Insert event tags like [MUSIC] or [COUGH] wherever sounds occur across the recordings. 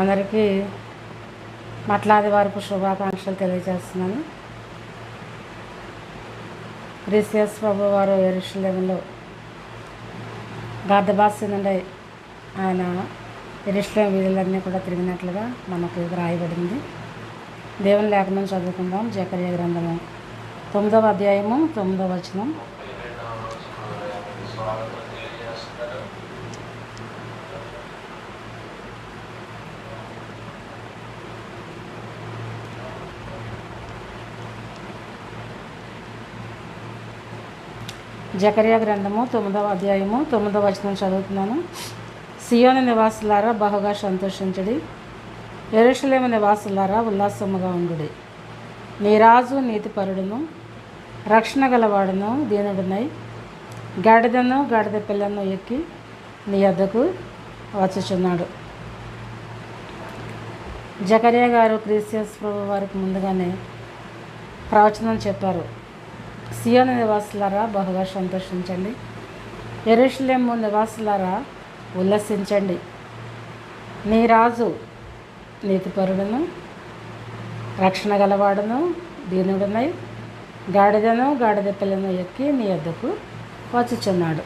అందరికీ మట్లాది వారికి శుభాకాంక్షలు తెలియజేస్తున్నాను. రిసిఎస్ ప్రభు వారు ఎరుషులేములో గర్భభాష నుండి ఆయన ఎరుషులేం వీధులన్నీ కూడా తిరిగినట్లుగా మనకు రాయబడింది దేవుని లేఖనం చదువుకుందాం. జకర్య గ్రంథము తొమ్మిదవ అధ్యాయము తొమ్మిదవ వచనం. జకర్యా గ్రంథము తొమ్మిదవ అధ్యాయము తొమ్మిదవ వచనం చదువుతున్నాను. సియోని నివాసులారా బహుగా సంతోషించడి. ఎరుషలేమ నివాసులారా ఉల్లాసముగా ఉండుడి. నీ రాజు నీతిపరుడును రక్షణ గలవాడును దీనుడునై. గాడిదను గాడిద పిల్లను ఎక్కి నీ వద్దకు వచ్చుచున్నాడు. జకరియా గారు క్రిస్టియస్ ప్రభు వారికి ముందుగానే ప్రవచనం చెప్పారు. సియోని నివాసులారా బహుగా సంతోషించండి. ఎరుషులేము నివాసులారా ఉల్లసించండి. నీ రాజు నీతిపరుడును రక్షణ గలవాడును దీనుడునై గాడిదను గాడిద పిల్లను ఎక్కి నీ వద్దకు వచ్చుచున్నాడు.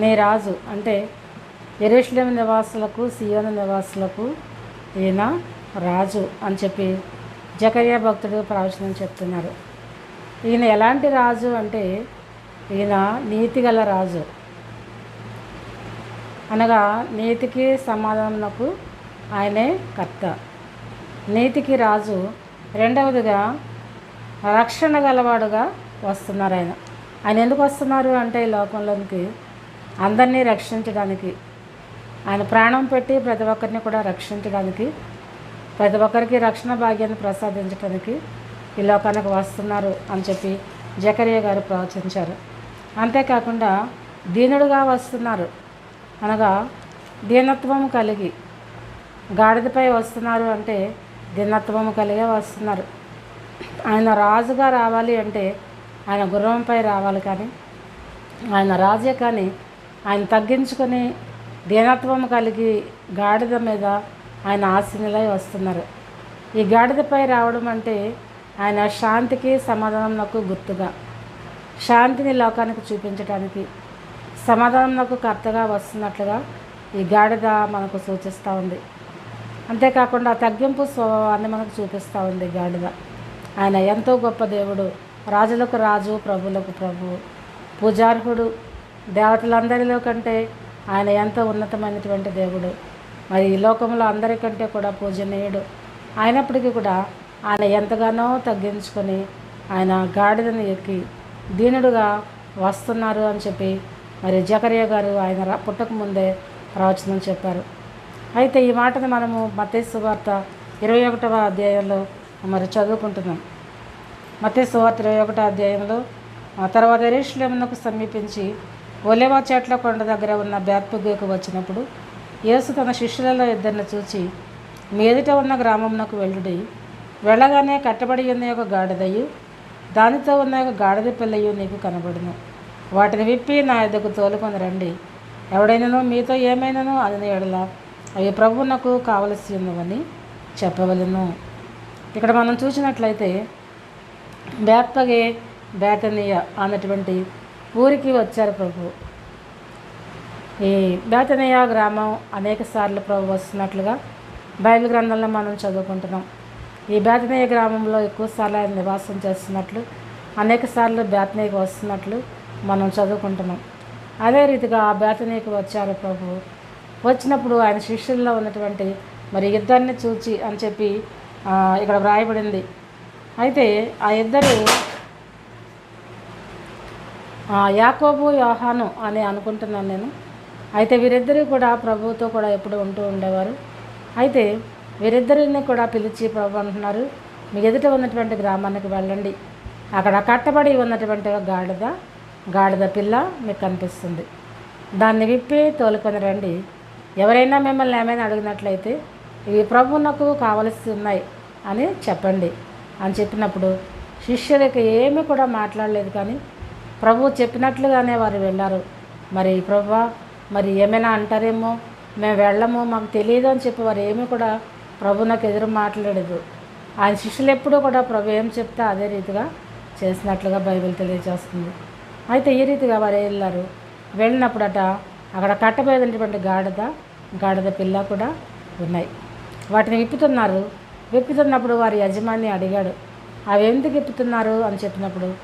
నీ రాజు అంటే ఎరుషులేము నివాసులకు సియోను నివాసులకు ఈయన రాజు అని చెప్పి జకర్యా భక్తుడు ప్రవచనం చెప్తున్నారు. ఈయన ఎలాంటి రాజు అంటే ఈయన నీతిగల రాజు. అనగా నీతికి సమాధానకు ఆయనే కర్త. నీతికి రాజు రెండవదిగా రక్షణ గలవాడుగా వస్తున్నారు ఆయన. ఆయన ఎందుకు వస్తున్నారు అంటే ఈ లోకంలోనికి అందరినీ రక్షించడానికి. ఆయన ప్రాణం పెట్టి ప్రతి ఒక్కరిని కూడా రక్షించడానికి ప్రతి ఒక్కరికి రక్షణ భాగ్యాన్ని ప్రసాదించడానికి ఈ లోకానికి వస్తున్నారు అని చెప్పి జకరియా గారు ప్రవచించారు. అంతేకాకుండా దీనుడుగా వస్తున్నారు. అనగా దీనత్వము కలిగి గాడిదపై వస్తున్నారు అంటే దీనత్వము కలిగే వస్తున్నారు. ఆయన రాజుగా రావాలి అంటే ఆయన గుర్రంపై రావాలి కానీ ఆయన రాజే కానీ ఆయన తగ్గించుకొని దీనత్వం కలిగి గాడిద మీద ఆయన ఆశీనులై వస్తున్నారు. ఈ గాడిదపై రావడం అంటే ఆయన శాంతికి సమాధానంకు గుర్తుగా శాంతిని లోకానికి చూపించడానికి సమాధానంకు కర్తగా వస్తున్నట్లుగా ఈ గాడిద మనకు సూచిస్తూ ఉంది. అంతేకాకుండా తగ్గింపు స్వభావాన్ని మనకు చూపిస్తూ ఉంది గాడిద. ఆయన ఎంతో గొప్ప దేవుడు రాజులకు రాజు ప్రభులకు ప్రభు పూజార్హుడు దేవతలందరిలో కంటే ఆయన ఎంతో ఉన్నతమైనటువంటి దేవుడు. మరి ఈ లోకంలో అందరికంటే కూడా పూజనీయుడు. అయినప్పటికీ కూడా ఆయన ఎంతగానో తగ్గించుకొని ఆయన గాడిదను ఎక్కి దీనుడుగా వస్తున్నారు అని చెప్పి మరి జకరియా గారు ఆయన పుట్టక ముందే ప్రవచనం చెప్పారు. అయితే ఈ మాటను మనము మతేసు వార్త ఇరవై ఒకటవ అధ్యాయంలో మరి చదువుకుంటున్నాం. మతేసు వార్త ఇరవై ఒకటో అధ్యాయంలో ఆ తర్వాత ఎరుషులేమునకు సమీపించి ఒలేవా చెట్ల కొండ దగ్గర ఉన్న బేత్పుగేకు వచ్చినప్పుడు యేసు తన శిష్యులలో ఇద్దరిని చూచి మీ ఎదుట ఉన్న గ్రామంనకు వెళ్ళుడి. వెళ్ళగానే కట్టబడి ఉన్న ఒక గాడిదయు దానితో ఉన్న ఒక గాడిద పిల్లయు నీకు కనబడును. వాటిని విప్పి నా ఎద్దకు తోలుకొని రండి. ఎవడైనను మీతో ఏమైనను అని ఎడల అవి ప్రభువునకు కావలసి ఉన్నవని చెప్పవలను. ఇక్కడ మనం చూసినట్లయితే బేత్పగే బేతనీయ అన్నటువంటి ఊరికి వచ్చారు ప్రభు. ఈ బేతనీయ గ్రామం అనేక సార్లు ప్రభు వస్తున్నట్లుగా బైబిల్ గ్రంథంలో మనం చదువుకుంటున్నాం. ఈ బేతనేయ గ్రామంలో ఎక్కువ సార్లు ఆయన నివాసం చేస్తున్నట్లు అనేక సార్లు బేతనీయకు వస్తున్నట్లు మనం చదువుకుంటున్నాం. అదే రీతిగా ఆ బేతనేయకు వచ్చారు ప్రభు. వచ్చినప్పుడు ఆయన శిష్యుల్లో ఉన్నటువంటి మరి ఇద్దరిని చూచి అని చెప్పి ఇక్కడ వ్రాయబడింది. అయితే ఆ ఇద్దరు యాకోబు యోహాను అని అనుకుంటున్నాను నేను. అయితే వీరిద్దరూ కూడా ప్రభువుతో కూడా ఎప్పుడు ఉంటూ ఉండేవారు. అయితే వీరిద్దరిని కూడా పిలిచి ప్రభు అంటున్నారు మీ ఎదుట ఉన్నటువంటి గ్రామానికి వెళ్ళండి. అక్కడ కట్టబడి ఉన్నటువంటి గాడిద గాడిద పిల్ల మీకు కనిపిస్తుంది. దాన్ని విప్పి తోలుకొని రండి. ఎవరైనా మిమ్మల్ని ఏమైనా అడిగినట్లయితే ఇవి ప్రభువునకు కావలసి ఉన్నాయి అని చెప్పండి. అని చెప్పినప్పుడు శిష్యులకి ఏమీ కూడా మాట్లాడలేదు కానీ ప్రభు చెప్పినట్లుగానే వారు వెళ్ళారు. మరి ప్రభు మరి ఏమైనా అంటారేమో? మేము వెళ్ళము మాకు తెలియదు అని చెప్పి వారు ఏమీ కూడా ప్రభు నాకు ఎదురు మాట్లాడదు. ఆయన శిష్యులు ఎప్పుడూ కూడా ప్రభు ఏం చెప్తే అదే రీతిగా చేసినట్లుగా బైబిల్ తెలియజేస్తుంది. అయితే ఈ రీతిగా వారు వెళ్ళారు వెళ్ళినప్పుడట అక్కడ కట్టబోయేటువంటి గాడిద గాడిద పిల్ల కూడా ఉన్నాయి. వాటిని విప్పుతున్నారు. విప్పుతున్నప్పుడు వారి యజమాని అడిగాడు అవి ఎందుకు విప్పుతున్నారు? అని చెప్పినప్పుడు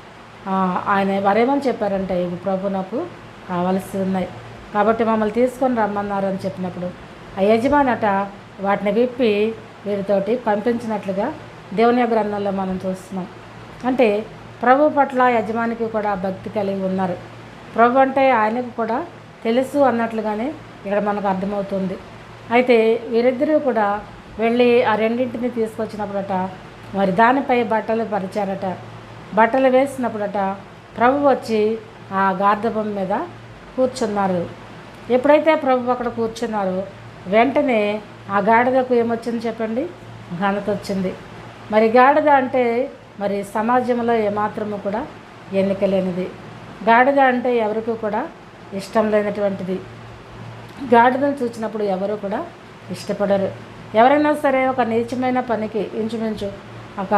ఆయన వారేమని చెప్పారంటే ఇవి ప్రభు నాకు కావలసి ఉన్నాయి. కాబట్టి మమ్మల్ని తీసుకొని రమ్మన్నారు అని చెప్పినప్పుడు ఆ యజమాని అట వాటిని విప్పి వీరితోటి పంపించినట్లుగా దేవుని గ్రంథంలో మనం చూస్తున్నాం. అంటే ప్రభు పట్ల యజమానికి కూడా భక్తి కలిగి ఉన్నారు. ప్రభు అంటే ఆయనకు కూడా తెలుసు అన్నట్లుగానే ఇక్కడ మనకు అర్థమవుతుంది. అయితే వీరిద్దరూ కూడా వెళ్ళి ఆ రెండింటిని తీసుకొచ్చినప్పుడట మరి దానిపై బట్టలు పరిచారట. బట్టలు వేసినప్పుడట ప్రభు వచ్చి ఆ గార్ధపం మీద కూర్చున్నారు. ఎప్పుడైతే ప్రభు అక్కడ కూర్చున్నారో వెంటనే ఆ గాడిదకు ఏమొచ్చింది చెప్పండి? ఘనత వచ్చింది. మరి గాడిద అంటే మరి సమాజంలో ఏమాత్రము కూడా ఎన్నిక లేనిది. గాడిద అంటే ఎవరికి కూడా ఇష్టం లేనటువంటిది. గాడిదను చూసినప్పుడు ఎవరు కూడా ఇష్టపడరు. ఎవరైనా సరే ఒక నీచమైన పనికి ఇంచుమించు ఒక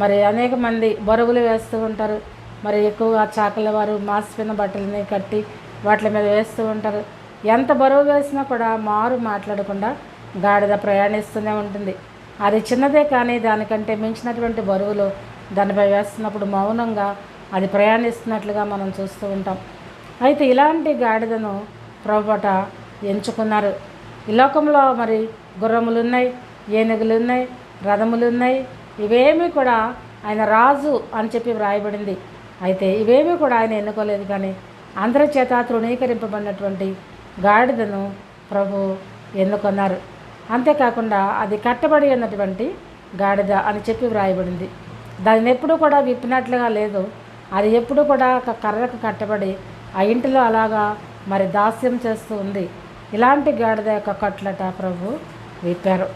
మరి అనేక మంది బరువులు వేస్తూ ఉంటారు. మరి ఎక్కువగా చాకల వారు మాసిపోయిన బట్టలని కట్టి వాటి మీద వేస్తూ ఉంటారు. ఎంత బరువు వేసినా కూడా మారు మాట్లాడకుండా గాడిద ప్రయాణిస్తూనే ఉంటుంది. అది చిన్నదే కానీ దానికంటే మించినటువంటి బరువులు దానిపై వేస్తున్నప్పుడు మౌనంగా అది ప్రయాణిస్తున్నట్లుగా మనం చూస్తూ ఉంటాం. అయితే ఇలాంటి గాడిదను ప్రభుపట ఎంచుకున్నారు. ఈ లోకంలో మరి గుర్రములు ఉన్నాయి ఏనుగులు ఉన్నాయి రథములు ఉన్నాయి ఇవేమీ కూడా ఆయన రాజు అని చెప్పి వ్రాయబడింది. అయితే ఇవేమీ కూడా ఆయన ఎన్నుకోలేదు కానీ అందరి చేత తృణీకరింపబడినటువంటి గాడిదను ప్రభు ఎన్నుకున్నారు. అంతేకాకుండా అది కట్టబడి ఉన్నటువంటి గాడిద అని చెప్పి వ్రాయబడింది. దాన్ని ఎప్పుడూ కూడా విప్పినట్లుగా లేదు. అది ఎప్పుడూ కూడా ఒక కర్రకు కట్టబడి ఆ ఇంటిలో అలాగా మరి దాస్యం చేస్తూ ఉంది. ఇలాంటి గాడిద యొక్క కట్లట ప్రభు విప్పారు.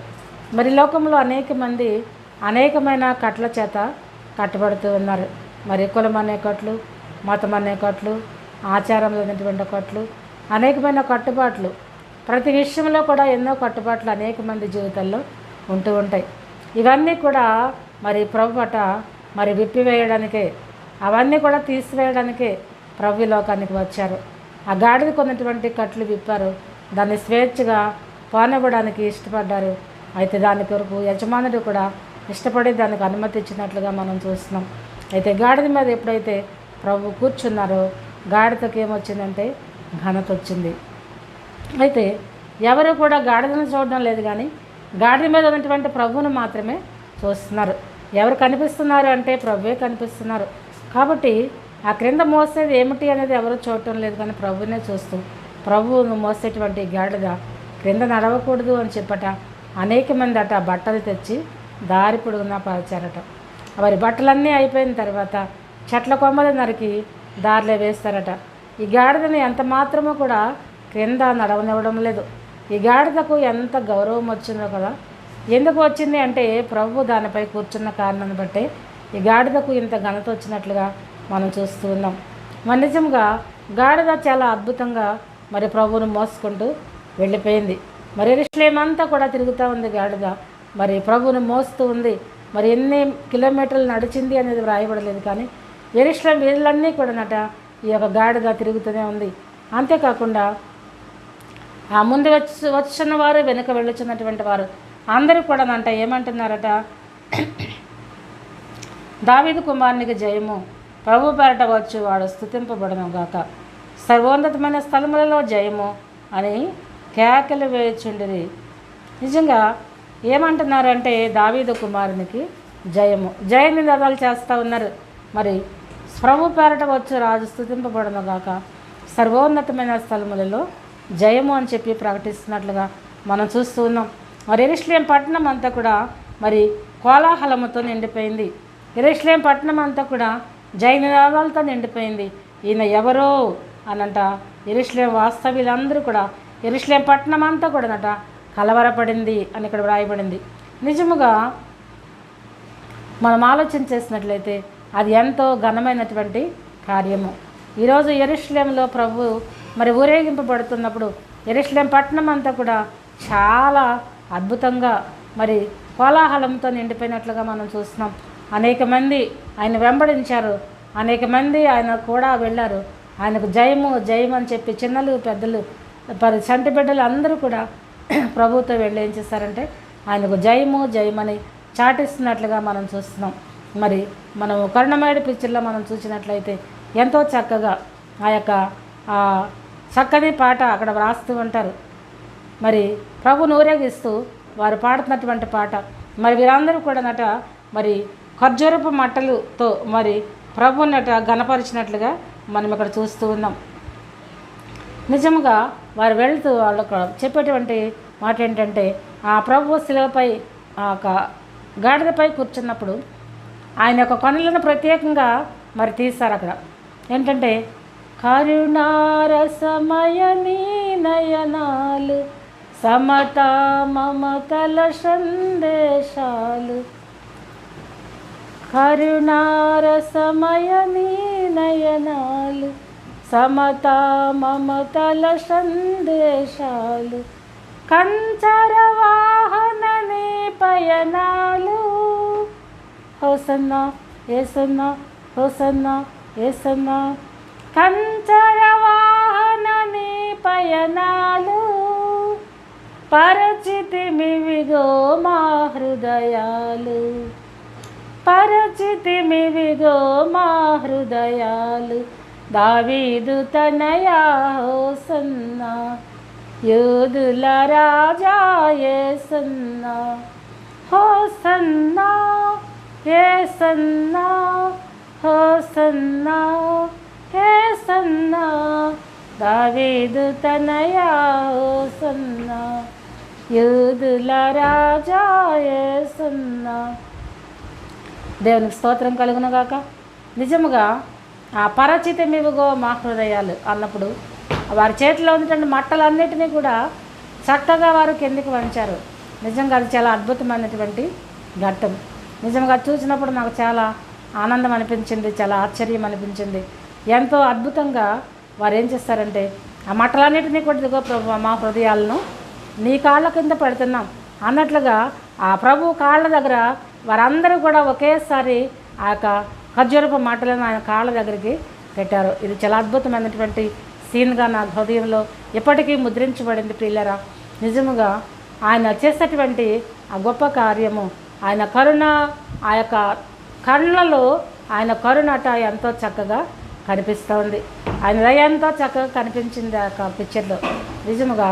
మరి లోకంలో అనేక మంది అనేకమైన కట్ల చేత కట్టబడుతూ ఉన్నారు. మరి కులం అనే కట్లు మతం అనే కట్లు ఆచారం లేనటువంటి కట్లు అనేకమైన కట్టుబాట్లు ప్రతి విషయంలో కూడా ఎన్నో కట్టుబాట్లు అనేక మంది జీవితాల్లో ఉంటూ ఉంటాయి. ఇవన్నీ కూడా మరి ప్రభు పట మరి విప్పివేయడానికే అవన్నీ కూడా తీసివేయడానికే ప్రభు లోకానికి వచ్చారు. ఆ గాడిద కొన్నటువంటి కట్లు విప్పారు. దాన్ని స్వేచ్ఛగా పోనివ్వడానికి ఇష్టపడ్డారు. అయితే దాని కొరకు యజమానుడు కూడా ఇష్టపడి దానికి అనుమతి ఇచ్చినట్లుగా మనం చూస్తున్నాం. అయితే గాడిద మీద ఎప్పుడైతే ప్రభు కూర్చున్నారో గాడిదకి ఏమొచ్చిందంటే ఘనత వచ్చింది. అయితే ఎవరు కూడా గాడిదను చూడడం లేదు కానీ గాడిద మీద ఉన్నటువంటి ప్రభువును మాత్రమే చూస్తున్నారు. ఎవరు కనిపిస్తున్నారు అంటే ప్రభువే కనిపిస్తున్నారు. కాబట్టి ఆ క్రింద మోసేది ఏమిటి అనేది ఎవరు చూడటం లేదు కానీ ప్రభువునే చూస్తూ ప్రభువును మోసేటువంటి గాడిద క్రింద నడవకూడదు అని చెప్పట. అనేక మంది అట బట్టలు తెచ్చి దారి పొడుగునా పరిచారట వారి బట్టలన్నీ అయిపోయిన తర్వాత చెట్ల కొమ్మలు నరికి దారిలో వేస్తారట. ఈ గాడిదని ఎంత మాత్రమూ కూడా క్రింద నడవనివ్వడం లేదు. ఈ గాడిదకు ఎంత గౌరవం వచ్చిందో కదా. ఎందుకు వచ్చింది అంటే ప్రభు దానిపై కూర్చున్న కారణాన్ని బట్టే ఈ గాడిదకు ఇంత ఘనత వచ్చినట్లుగా మనం చూస్తూ ఉన్నాం. మరి నిజంగా గాడిద చాలా అద్భుతంగా మరి ప్రభువును మోసుకుంటూ వెళ్ళిపోయింది. మరి ఎరుశ్లేం కూడా తిరుగుతూ ఉంది గాడిద. మరి ప్రభువును మోస్తూ ఉంది. మరి ఎన్ని కిలోమీటర్లు నడిచింది అనేది వ్రాయబడలేదు కానీ ఎరుశ్లేం వీళ్ళన్నీ కూడా నట ఈ యొక్క గాడిద తిరుగుతూనే ఉంది. అంతేకాకుండా ముందు వచ్చి వచ్చిన వారు వెనుక వెళ్ళొచ్చినటువంటి వారు. అందరూ కూడా అంట ఏమంటున్నారట? దావీదు కుమారునికి జయము. ప్రభు పేరట వచ్చు వాడు స్థుతింపబడను గాక. సర్వోన్నతమైన స్థలములలో జయము అని కేకలు వేయుచుండిరి. నిజంగా ఏమంటున్నారంటే దావీదు కుమారునికి జయము. జయ నినాదాలు చేస్తూ ఉన్నారు. మరి ప్రభు పేరట వచ్చు రాజు స్థుతింపబడను గాక. సర్వోన్నతమైన స్థలములలో జయము అని చెప్పి ప్రకటిస్తున్నట్లుగా మనం చూస్తూ ఉన్నాం. మరి ఎరుశ్లేం పట్టణం అంతా కూడా మరి కోలాహలముతో నిండిపోయింది. ఎరుశ్లేం పట్టణం అంతా కూడా జయ నిండిపోయింది. ఈయన ఎవరో అనంట ఎరుశ్లేం వాస్తవ్యులందరూ కూడా ఎరుశ్లేం పట్టణం అంతా కూడానట కలవరపడింది అని ఇక్కడ వ్రాయబడింది. నిజముగా మనం ఆలోచన చేసినట్లయితే అది ఎంతో ఘనమైనటువంటి కార్యము. ఈరోజు ఎరుశ్లేంలో ప్రభు మరి ఊరేగింపబడుతున్నప్పుడు ఎరుసలేం పట్టణం అంతా కూడా చాలా అద్భుతంగా మరి కోలాహలంతో నిండిపోయినట్లుగా మనం చూస్తున్నాం. అనేక మంది ఆయన వెంబడించారు. అనేక మంది ఆయన కూడా వెళ్ళారు. ఆయనకు జయము జయం అని చెప్పి చిన్నలు పెద్దలు మరి చంటి బిడ్డలు అందరూ కూడా [CLEARS THROAT] ప్రభుతో వెళ్ళి ఏం చేస్తారంటే ఆయనకు జయము జయమని చాటిస్తున్నట్లుగా మనం చూస్తున్నాం. మరి మనం కరుణమేడి పిక్చర్లో మనం చూసినట్లయితే ఎంతో చక్కగా ఆ యొక్క చక్కని పాట అక్కడ వ్రాస్తూ ఉంటారు. మరి ప్రభుని ఊరేగిస్తూ వారు పాడుతున్నటువంటి పాట. మరి వీరందరూ కూడా నట మరి ఖర్జూరపు మట్టలుతో మరి ప్రభు నట గణపరిచినట్లుగా మనం ఇక్కడ చూస్తూ ఉన్నాం. నిజంగా వారు వెళుతూ వాళ్ళు చెప్పేటువంటి మాట ఏంటంటే ఆ ప్రభు శిలవపై ఆ యొక్క గాడిదపై కూర్చున్నప్పుడు ఆయన యొక్క కొనలను ప్రత్యేకంగా మరి తీస్తారు అక్కడ. ఏంటంటే కరుణారసమయ నీ నయనాలు సమత మమతల సందేశాలు. కరుణారసమయ నీ నయనాలు సమత మమతల సందేశాలు. కంచర వాహన నీ పయనాలు. హోసన్న ఏసన్న హోసన్న ఏసన్నా. కంచర వాహన పయనాలు. పరచితిమివిగో మా హృదయాలు. పరచితిమివిగో మా హృదయాలు. దావీదు తనయా హోసన్న యూదుల రాజా ఏసన్న. హోసన్న ఏసన్న హోసన్న. ఏసన్న దావీదు తనయా హోసన్న యూదుల రాజా ఏసన్న. దేవునికి స్తోత్రం కలుగును గాక. నిజముగా ఆ పరచితమివిగో మా హృదయాలు అన్నప్పుడు వారి చేతిలో ఉన్నటువంటి మట్టలన్నిటినీ కూడా చక్కగా వారు కిందికి వంచారు. నిజంగా అది చాలా అద్భుతమైనటువంటి ఘట్టం. నిజంగా చూసినప్పుడు నాకు చాలా ఆనందం అనిపించింది చాలా ఆశ్చర్యం అనిపించింది. ఎంతో అద్భుతంగా వారు ఏం చేస్తారంటే ఆ మటలన్నిటినీ కూడా దిగో ప్రభు మా హృదయాలను నీ కాళ్ళ కింద పెడుతున్నాం. అన్నట్లుగా ఆ ప్రభు కాళ్ళ దగ్గర వారందరూ కూడా ఒకేసారి ఆ యొక్క ఖర్జూరపు మాటలను ఆయన కాళ్ళ దగ్గరికి పెట్టారు. ఇది చాలా అద్భుతమైనటువంటి సీన్గా నా హృదయంలో ఎప్పటికీ ముద్రించబడింది ప్రియులరా. నిజముగా ఆయన చేసేటువంటి ఆ గొప్ప కార్యము ఆయన కరుణ ఆ యొక్క కళ్ళలో ఆయన కరుణట ఎంతో చక్కగా కనిపిస్తూ ఉంది ఆయన హృదయంతో చక్కగా కనిపించింది ఆ పిక్చర్లో నిజముగా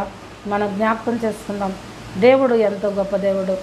మనం జ్ఞాపకం చేసుకుందాం. దేవుడు ఎంతో గొప్ప దేవుడు.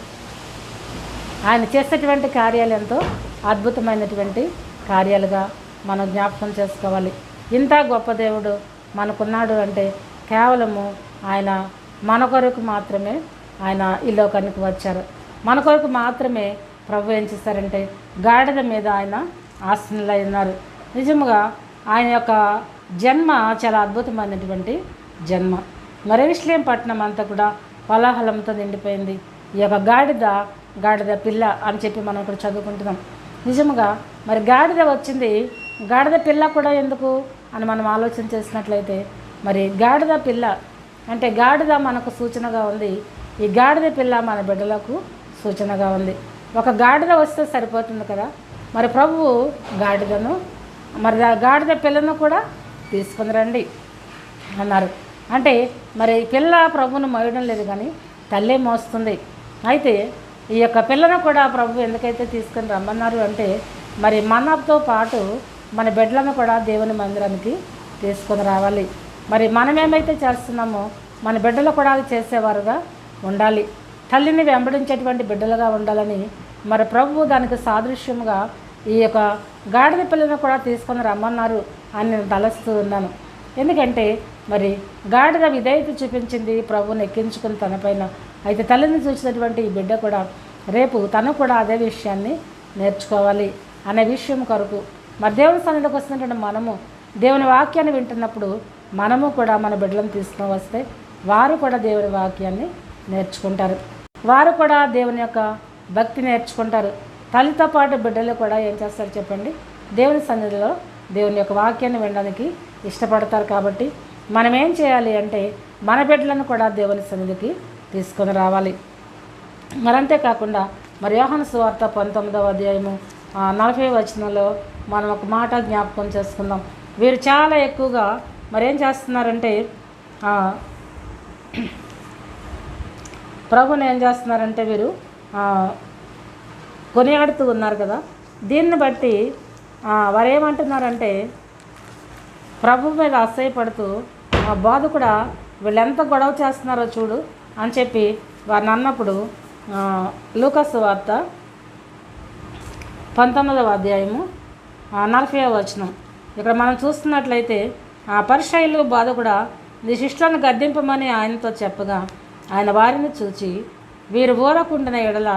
ఆయన చేసేటువంటి కార్యాలు ఎంతో అద్భుతమైనటువంటి కార్యాలుగా మనం జ్ఞాపకం చేసుకోవాలి. ఇంత గొప్ప దేవుడు మనకున్నాడు అంటే కేవలము ఆయన మన కొరకు మాత్రమే ఆయన ఈ లోకానికి వచ్చారు. మన కొరకు మాత్రమే ప్రభు ఏం చేస్తారంటే గాడిద మీద ఆయన ఆసనులై ఉన్నారు. నిజముగా ఆయన యొక్క జన్మ చాలా అద్భుతమైనటువంటి జన్మ. మరేవిశ్లేం పట్టణం అంతా కూడా కోలాహలంతో నిండిపోయింది. ఈ యొక్క గాడిద గాడిద పిల్ల అని చెప్పి మనం ఇక్కడ చదువుకుంటున్నాం. నిజముగా మరి గాడిద వచ్చింది గాడిద పిల్ల కూడా ఎందుకు అని మనం ఆలోచన చేసినట్లయితే మరి గాడిద పిల్ల అంటే గాడిద మనకు సూచనగా ఉంది. ఈ గాడిద పిల్ల మన బిడ్డలకు సూచనగా ఉంది. ఒక గాడిద వస్తే సరిపోతుంది కదా? మరి ప్రభువు గాడిదను మరి ఆ గాడిద పిల్లను కూడా తీసుకుని రండి అన్నారు. అంటే మరి పిల్ల ప్రభువును మోయడం లేదు కానీ తల్లే మోస్తుంది. అయితే ఈ యొక్క పిల్లను కూడా ప్రభు ఎందుకైతే తీసుకుని రమ్మన్నారు అంటే మరి మనతో పాటు మన బిడ్డలను కూడా దేవుని మందిరానికి తీసుకొని రావాలి. మరి మనమేమైతే చేస్తున్నామో మన బిడ్డలు కూడా అది చేసేవారుగా ఉండాలి. తల్లిని వెంబడించేటువంటి బిడ్డలుగా ఉండాలని మరి ప్రభు దానికి సాదృశ్యంగా ఈ యొక్క గాడిద పిల్లను కూడా తీసుకొని రమ్మన్నారు అని నేను తలస్తూ ఉన్నాను. ఎందుకంటే మరి గాడిద విధేయత చూపించింది ప్రభువుని ఎక్కించుకుని తనపైన అయితే తల్లిని చూసినటువంటి ఈ బిడ్డ కూడా రేపు తను కూడా అదే విషయాన్ని నేర్చుకోవాలి అనే విషయం కొరకు. మరి దేవుని సన్నిధికి వస్తున్నటువంటి మనము దేవుని వాక్యాన్ని వింటున్నప్పుడు మనము కూడా మన బిడ్డలను తీసుకుని వస్తే వారు కూడా దేవుని వాక్యాన్ని నేర్చుకుంటారు. వారు కూడా దేవుని యొక్క భక్తి నేర్చుకుంటారు. తల్లితో పాటు బిడ్డలు కూడా ఏం చేస్తారు చెప్పండి? దేవుని సన్నిధిలో దేవుని యొక్క వాక్యాన్ని వినడానికి ఇష్టపడతారు కాబట్టి మనం ఏం చేయాలి అంటే మన బిడ్డలను కూడా దేవుని సన్నిధికి తీసుకొని రావాలి. మరి అంతేకాకుండా మరి యోహన సువార్త పంతొమ్మిదవ అధ్యాయము నలభై వచనంలో మనం ఒక మాట జ్ఞాపకం చేసుకుందాం. వీరు చాలా ఎక్కువగా మరి ఏం చేస్తున్నారంటే ప్రభుని ఏం చేస్తున్నారంటే వీరు కొనియాడుతూ ఉన్నారు కదా. దీన్ని బట్టి వారు ఏమంటున్నారంటే ప్రభు మీద అసహ్యపడుతూ ఆ బాధ కూడా వీళ్ళెంత గొడవ చేస్తున్నారో చూడు అని చెప్పి వారిని అన్నప్పుడు లూకస్ వార్త పంతొమ్మిదవ అధ్యాయము నలభై వచనం. ఇక్కడ మనం చూస్తున్నట్లయితే ఆ పరిశైలు బాధ కూడా నీ శిష్యులను గద్దింపమని ఆయనతో చెప్పగా ఆయన వారిని చూచి వీరు ఊరకుండిన ఎడల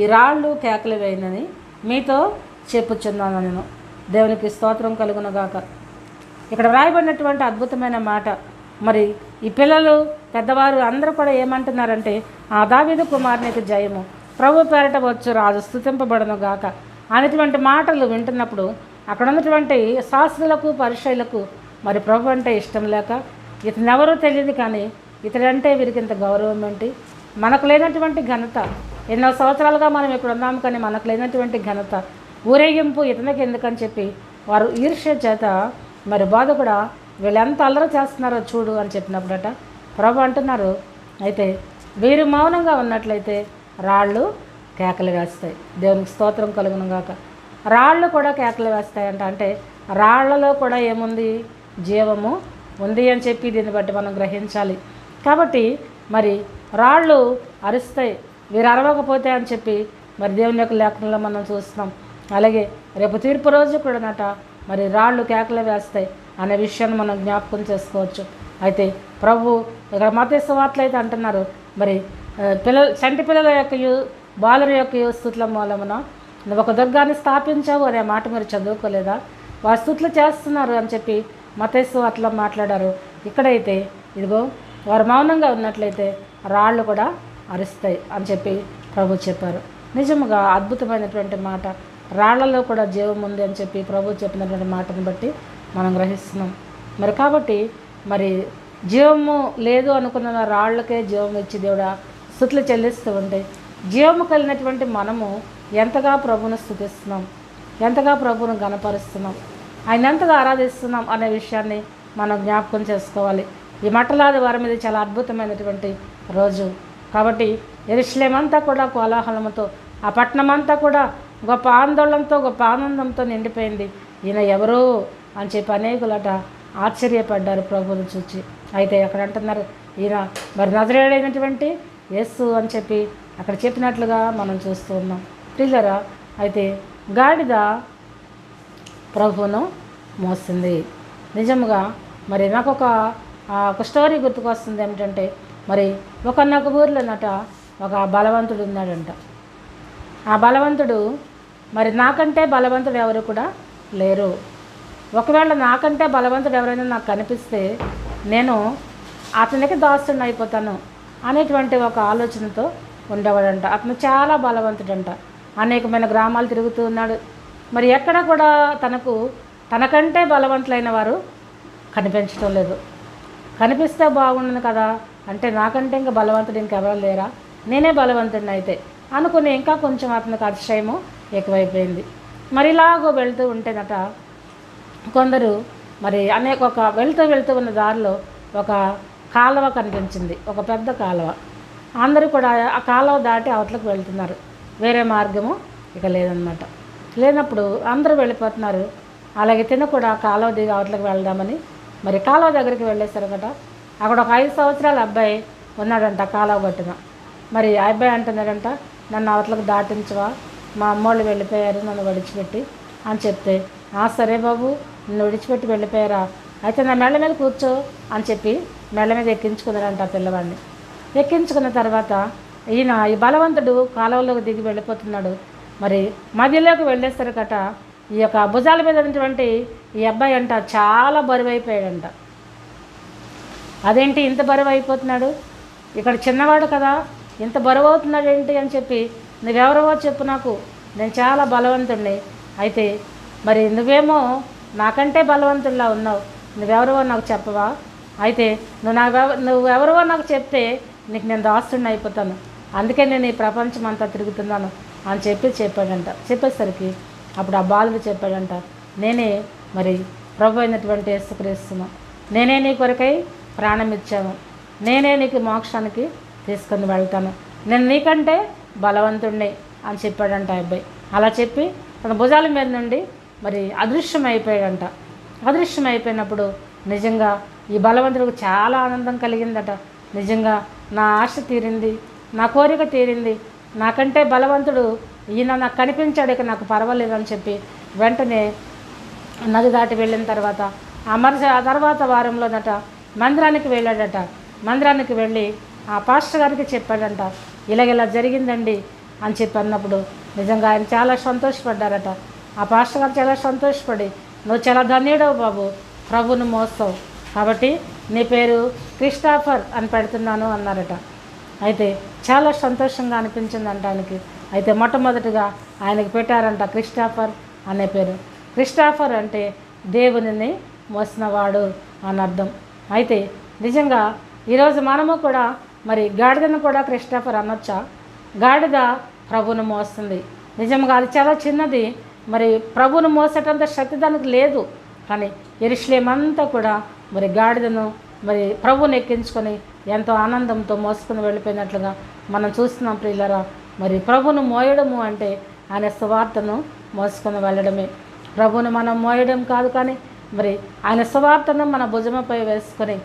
ఈ రాళ్ళు కేకలు వేయనని మీతో చెప్పుచున్నాను నేను. దేవునికి స్తోత్రం కలుగునుగాక. ఇక్కడ వ్రాయబడినటువంటి అద్భుతమైన మాట మరి ఈ పిల్లలు పెద్దవారు అందరూ కూడా ఏమంటున్నారంటే ఆ దావీదు కుమారునికి జయము. ప్రభు పేరట వచ్చు రాజు స్థుతింపబడను గాక అనేటువంటి మాటలు వింటున్నప్పుడు అక్కడ ఉన్నటువంటి శాస్త్రులకు పరిచయులకు మరి ప్రభు అంటే ఇష్టం లేక ఇతనెవరో తెలియదు కానీ ఇతడంటే వీరికి ఇంత గౌరవం ఏంటి? మనకు లేనటువంటి ఘనత ఎన్నో సంవత్సరాలుగా మనం ఇక్కడ ఉన్నాము కానీ మనకు లేనటువంటి ఘనత ఊరేగింపు ఇతనికి ఎందుకని చెప్పి వారు ఈర్ష్య చేత మరి బాధ కూడా వీళ్ళు ఎంత అల్లరి చేస్తున్నారో చూడు అని చెప్పినప్పుడట ప్రభు అంటున్నారు. అయితే వీరు మౌనంగా ఉన్నట్లయితే రాళ్ళు కేకలు వేస్తాయి. దేవునికి స్తోత్రం కలుగును గాక. రాళ్ళు కూడా కేకలు వేస్తాయంట. అంటే రాళ్ళలో కూడా ఏముంది? జీవము ఉంది అని చెప్పి దీన్ని బట్టి మనం గ్రహించాలి. కాబట్టి మరి రాళ్ళు అరుస్తాయి. వీరు అరవకపోతే అని చెప్పి మరి దేవుని యొక్క లేఖనంలో మనం చూస్తున్నాం. అలాగే రేపు తీర్పు రోజు కూడా నట మరి రాళ్ళు కేకలు వేస్తాయి అనే విషయాన్ని మనం జ్ఞాపకం చేసుకోవచ్చు. అయితే ప్రభు ఇక్కడ మత వార్తలు అయితే అంటున్నారు. మరి పిల్లల చంటి పిల్లల యొక్క యూ బాలుర యొక్క స్థుతుల మూలమున ఒక దుర్గాన్ని స్థాపించావు అనే మాట మీరు చదువుకోలేదా? వారు స్థుతులు చేస్తున్నారు అని చెప్పి మతేశ్వ వార్తలో మాట్లాడారు. ఇక్కడైతే ఇదిగో వారు మౌనంగా ఉన్నట్లయితే రాళ్ళు కూడా అరుస్తాయి అని చెప్పి ప్రభు చెప్పారు. నిజముగా అద్భుతమైనటువంటి మాట. రాళ్ళలో కూడా జీవం ఉంది అని చెప్పి ప్రభు చెప్పినటువంటి మాటను బట్టి మనం గ్రహిస్తున్నాం. మరి కాబట్టి మరి జీవము లేదు అనుకున్న రాళ్ళకే జీవం ఇచ్చి దేవుడా స్థుతులు చెల్లిస్తూ ఉంటే జీవము కలిగినటువంటి మనము ఎంతగా ప్రభును స్థుతిస్తున్నాం ఎంతగా ప్రభును గణపరుస్తున్నాం ఆయన ఎంతగా ఆరాధిస్తున్నాం అనే విషయాన్ని మనం జ్ఞాపకం చేసుకోవాలి. ఈ మట్టలాది వారం ఇది చాలా అద్భుతమైనటువంటి రోజు. కాబట్టి ఎరుశ్లేమంతా కూడా కోలాహలంతో ఆ పట్టణమంతా కూడా గొప్ప ఆందోళనతో గొప్ప ఆనందంతో నిండిపోయింది. ఈయన ఎవరో అని చెప్పి అనేకులట ఆశ్చర్యపడ్డారు ప్రభువును చూచి. అయితే అక్కడ అంటున్నారు ఈయన మరి నజరేడైనటువంటి యేసు అని చెప్పి అక్కడ చెప్పినట్లుగా మనం చూస్తూ ఉన్నాం. పిల్లరా అయితే గాడిద ప్రభువును మోస్తుంది నిజముగా మరి నాకు ఒక ఒక స్టోరీ గుర్తుకొస్తుంది ఏమిటంటే మరి ఒక ఊర్లోనట ఒక బలవంతుడు ఉన్నాడంట ఆ బలవంతుడు మరి నాకంటే బలవంతుడు ఎవరు కూడా లేరు. ఒకవేళ నాకంటే బలవంతుడు ఎవరైనా నాకు కనిపిస్తే నేను అతనికి దాస్తుని అయిపోతాను అనేటువంటి ఒక ఆలోచనతో ఉండేవాడంట. అతను చాలా బలవంతుడంట. అనేకమైన గ్రామాలు తిరుగుతూ ఉన్నాడు. మరి ఎక్కడ కూడా తనకు తనకంటే బలవంతులైన వారు కనిపించడం లేదు. కనిపిస్తే బాగుండను కదా. అంటే నాకంటే ఇంకా బలవంతుడు ఇంకెవరో లేరా? నేనే బలవంతుడిని అయితే. అనుకుని ఇంకా కొంచెం అతనికి అతిశయము ఎక్కువైపోయింది. మరి ఇలాగో వెళ్తూ ఉంటేనట కొందరు మరి అనేక ఒక వెళ్తూ వెళ్తూ ఉన్న దారిలో ఒక కాలువ కనిపించింది. ఒక పెద్ద కాలువ. అందరూ కూడా ఆ కాలువ దాటి అవతలకు వెళ్తున్నారు. వేరే మార్గము ఇక లేదనమాట లేనప్పుడు అందరూ వెళ్ళిపోతున్నారు. అలాగే తిన కూడా కాలువ దిగి అవతలకు వెళ్దామని మరి కాలువ దగ్గరికి వెళ్ళేసరికట అక్కడ ఒక ఐదు సంవత్సరాల అబ్బాయి ఉన్నాడంట కాలువ కొట్టిన మరి ఆ అబ్బాయి అంటున్నాడంట నన్ను అవతలకు దాటించవా? మా అమ్మోళ్ళు వెళ్ళిపోయారు నన్ను విడిచిపెట్టి. అని చెప్తే ఆ సరే బాబు నిన్ను విడిచిపెట్టి వెళ్ళిపోయారా? అయితే నా మెళ్ళ మీద కూర్చో అని చెప్పి మెళ్ళ మీద ఎక్కించుకున్నారంట ఆ పిల్లవాడిని. ఎక్కించుకున్న తర్వాత ఈయన ఈ బలవంతుడు కాలువలోకి దిగి వెళ్ళిపోతున్నాడు. మరి మధ్యలోకి వెళ్ళేసరికట ఈ యొక్క భుజాల మీద ఉన్నటువంటి ఈ అబ్బాయి అంట చాలా బరువైపోయాడంట. అదేంటి ఇంత బరువు అయిపోతున్నాడు? ఇక్కడ చిన్నవాడు కదా ఇంత బరువు అవుతున్నాడు ఏంటి అని చెప్పి నువ్వెవరవో చెప్పు నాకు. నేను చాలా బలవంతుడిని అయితే మరి నువ్వేమో నాకంటే బలవంతుడిలా ఉన్నావు. నువ్వెవరవో నాకు చెప్పవా? అయితే నువ్వు నాకు నువ్వెవరవో నువ్వు నాకు చెప్తే నీకు నేను దాస్తుడిని అయిపోతాను. అందుకే నేను ఈ ప్రపంచం అంతా తిరుగుతున్నాను అని చెప్పి చెప్పాడంట. చెప్పేసరికి అప్పుడు ఆ బాలుడు చెప్పాడంట నేనే మరి ప్రభు అయినటువంటి యేసుక్రీస్తును. నేనే నీ కొరకై ప్రాణం ఇచ్చాను నేనే నీకు మోక్షానికి తీసుకుని వెళ్తాను. నేను నీకంటే బలవంతుణ్ణి అని చెప్పాడంట ఆ అబ్బాయి. అలా చెప్పి తన భుజాల మీద నుండి మరి అదృశ్యం అయిపోయాడంట అదృశ్యం అయిపోయినప్పుడు నిజంగా ఈ బలవంతుడికి చాలా ఆనందం కలిగిందట. నిజంగా నా ఆశ తీరింది నా కోరిక తీరింది. నాకంటే బలవంతుడు ఈయన నాకు కనిపించాడు ఇక నాకు పర్వాలేదు అని చెప్పి వెంటనే నది దాటి వెళ్ళిన తర్వాత ఆ మరుస ఆ తర్వాత వారంలోనట మందిరానికి వెళ్ళాడట. మందిరానికి వెళ్ళి ఆ పాస్టర్ గారికి చెప్పాడంట ఇలాగ ఇలా జరిగిందండి అని చెప్పి అన్నప్పుడు నిజంగా ఆయన చాలా సంతోషపడ్డారట. ఆ పాస్టర్ గారు చాలా సంతోషపడి నువ్వు చాలా ధన్యుడవు బాబు ప్రభుని మోస్తావు. కాబట్టి నీ పేరు క్రిస్టాఫర్ అని పెడుతున్నాను అన్నారట. అయితే చాలా సంతోషంగా అనిపించిందంట ఆయనకి అయితే మొట్టమొదటిగా ఆయనకి పెట్టారంట క్రిస్టాఫర్ అనే పేరు. క్రిస్టాఫర్ అంటే దేవునిని మోసినవాడు అని అర్థం. అయితే నిజంగా ఈరోజు మనము కూడా మరి గాడిదను కూడా క్రిస్టఫర్ అనొచ్చా? గాడిద ప్రభును మోస్తుంది. నిజంగా అది చాలా చిన్నది. మరి ప్రభును మోసేటంత శక్తి దానికి లేదు. కానీ ఎరుశ్లేమంతా కూడా మరి గాడిదను మరి ప్రభుని ఎక్కించుకొని ఎంతో ఆనందంతో మోసుకొని వెళ్ళిపోయినట్లుగా మనం చూస్తున్నాం ప్రియులరా. మరి ప్రభును మోయడము అంటే ఆయన సువార్తను మోసుకొని వెళ్ళడమే. ప్రభుని మనం మోయడం కాదు కానీ మరి ఆయన సువార్తను మన భుజమపై వేసుకొని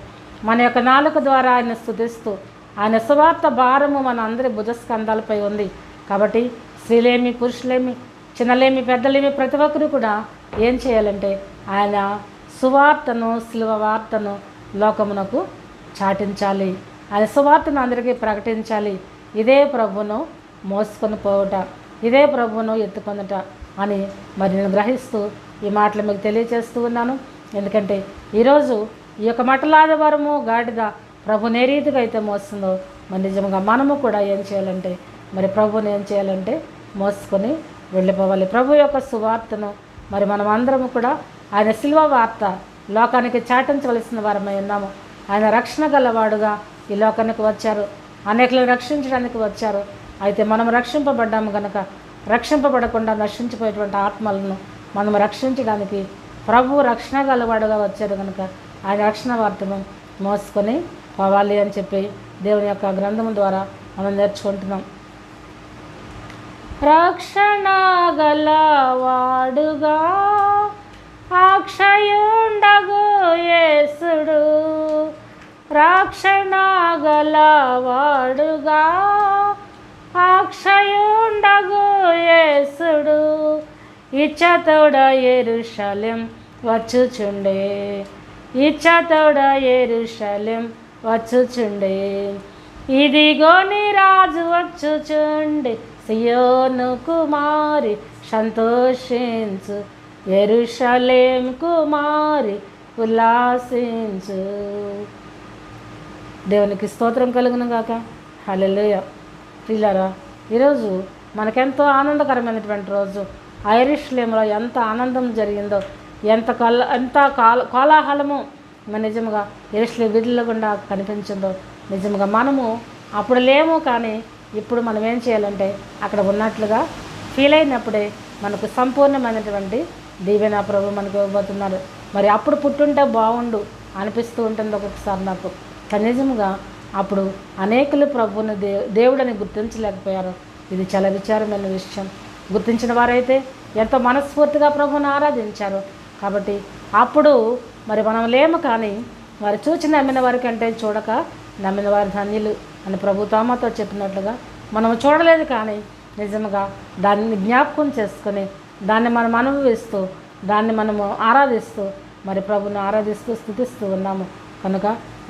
మన యొక్క నాలుక ద్వారా ఆయన స్థుతిస్తూ ఆయన సువార్త భారము మన అందరి భుజస్కంధాలపై ఉంది. కాబట్టి స్త్రీలేమి పురుషులేమి చిన్నలేమి పెద్దలేమి ప్రతి ఒక్కరు కూడా ఏం చేయాలంటే ఆయన సువార్తను శిలువ వార్తను లోకమునకు చాటించాలి. ఆయన సువార్తను అందరికీ ప్రకటించాలి. ఇదే ప్రభును మోసుకొని పోవుట ఇదే ప్రభువును ఎత్తుకొనుట అని మరి నేను గ్రహిస్తూ ఈ మాటలు మీకు తెలియజేస్తూ ఉన్నాను. ఎందుకంటే ఈరోజు ఈ యొక్క మటలాదివారము గాడిద ప్రభుని ఏ రీతిగా అయితే మోస్తుందో మరి నిజంగా మనము కూడా ఏం చేయాలంటే మరి ప్రభుని ఏం చేయాలంటే మోసుకొని వెళ్ళిపోవాలి. ప్రభు యొక్క సువార్తను మరి మనం అందరము కూడా ఆయన శిల్వ వార్త లోకానికి చాటించవలసిన వారమై ఉన్నాము. ఆయన రక్షణ గలవాడుగా ఈ లోకానికి వచ్చారు. అనేకలను రక్షించడానికి వచ్చారు. అయితే మనం రక్షింపబడ్డాము కనుక రక్షింపబడకుండా నశించిపోయేటువంటి ఆత్మలను మనం రక్షించడానికి ప్రభు రక్షణ గలవాడుగా వచ్చారు కనుక ఆ రక్షణ వార్తను మోసుకొని పోవాలి అని చెప్పి దేవుని యొక్క గ్రంథం ద్వారా మనం నేర్చుకుంటున్నాం. రక్షణ గలవాడుగా అక్షయుండగు యేసుడు. రక్షణ గలవాడుగా అక్షయుండగు యేసుడు. ఇచ్చతోడ ఎరుషలేం వచ్చుచుండే. ఇచ్చతోడ ఎరుషలేం వచ్చుచుండే. ఇదిగో నీ రాజు వచ్చుచుండే సియోను కుమారి సంతోషించు. ఎరుషలేం కుమారి ఉల్లాసించు. దేవునికి స్తోత్రం కలుగును గాక హలో ప్రియులారా ఈరోజు మనకెంతో ఆనందకరమైనటువంటి రోజు. ఐరిష్లేంలో ఎంత ఆనందం జరిగిందో ఎంత కల ఎంత కాల కోలాహలము మన నిజముగా ఎరుశ్లే విధుల గుండా కనిపించిందో నిజముగా మనము అప్పుడు లేము కానీ ఇప్పుడు మనం ఏం చేయాలంటే అక్కడ ఉన్నట్లుగా ఫీల్ అయినప్పుడే మనకు సంపూర్ణమైనటువంటి దీవెన ప్రభు మనకు ఇవ్వబోతున్నారు. మరి అప్పుడు పుట్టుంటే బాగుండు అనిపిస్తూ ఉంటుంది ఒక్కొక్కసారి నాకు. కానీ నిజంగా అప్పుడు అనేకులు ప్రభువుని దే దేవుడని గుర్తించలేకపోయారు. ఇది చాలా విచారమైన విషయం. గుర్తించిన వారైతే ఎంతో మనస్ఫూర్తిగా ప్రభువుని ఆరాధించారు. కాబట్టి అప్పుడు మరి మనం లేము కానీ మరి చూచి నమ్మిన వారి కంటే చూడక నమ్మిన వారి ధన్యులు అని ప్రభు తోమతో చెప్పినట్లుగా మనం చూడలేదు కానీ నిజంగా దాన్ని జ్ఞాపకం చేసుకొని దాన్ని మనం అనుభవిస్తూ దాన్ని మనము ఆరాధిస్తూ మరి ప్రభుని ఆరాధిస్తూ స్థుతిస్తూ ఉన్నాము. కనుక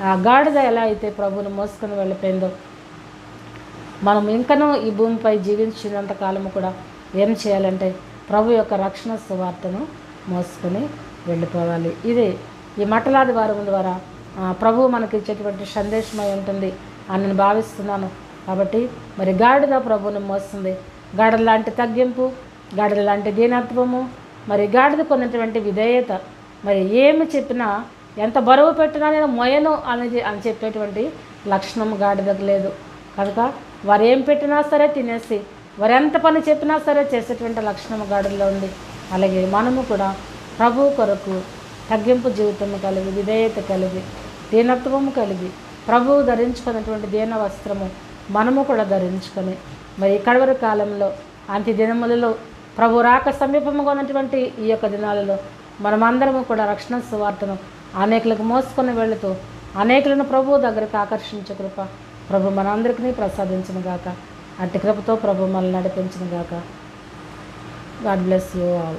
ఆ గాడిద ఎలా అయితే ప్రభుని మోసుకొని వెళ్ళిపోయిందో మనం ఇంకనూ ఈ భూమిపై జీవించినంత కాలము కూడా ఏం చేయాలంటే ప్రభు యొక్క రక్షణ సువార్తను మోసుకొని వెళ్ళిపోవాలి. ఇది ఈ మటలాది వారం ద్వారా ప్రభు ప్రభువు మనకి ఇచ్చేటువంటి సందేశమై ఉంటుంది అని నేను భావిస్తున్నాను. కాబట్టి మరి గాడిద ప్రభువుని మోస్తుంది. గాడిద లాంటి తగ్గింపు గాడిద లాంటి దీనత్వము మరి గాడిద కొన్నటువంటి విధేయత మరి ఏమి చెప్పినా ఎంత బరువు పెట్టినా నేను మొయను అనేది అని చెప్పేటువంటి లక్షణం గాడిదకు లేదు. కనుక వారు ఏం పెట్టినా సరే తినేసి వారు ఎంత పని చెప్పినా సరే చేసేటువంటి లక్షణం గాడిలో ఉంది. అలాగే మనము కూడా ప్రభు కొరకు తగ్గింపు జీవితం కలిగి విధేయత కలిగి దీనత్వము కలిగి ప్రభువు ధరించుకున్నటువంటి దీన వస్త్రము మనము కూడా ధరించుకొని మరి కడవరి కాలంలో అంత్య దినములలో ప్రభు రాక సమీపముగా ఉన్నటువంటి ఈ యొక్క దినాలలో మనమందరము కూడా రక్షణ సువార్తను అనేకులకు మోసుకొని వెళుతూ అనేకులను ప్రభువు దగ్గరకు ఆకర్షించే కృప ప్రభు మనందరికీ ప్రసాదించను గాక. అట్టి కృపతో ప్రభు మనల్ని నడిపించిన గాక. God bless you all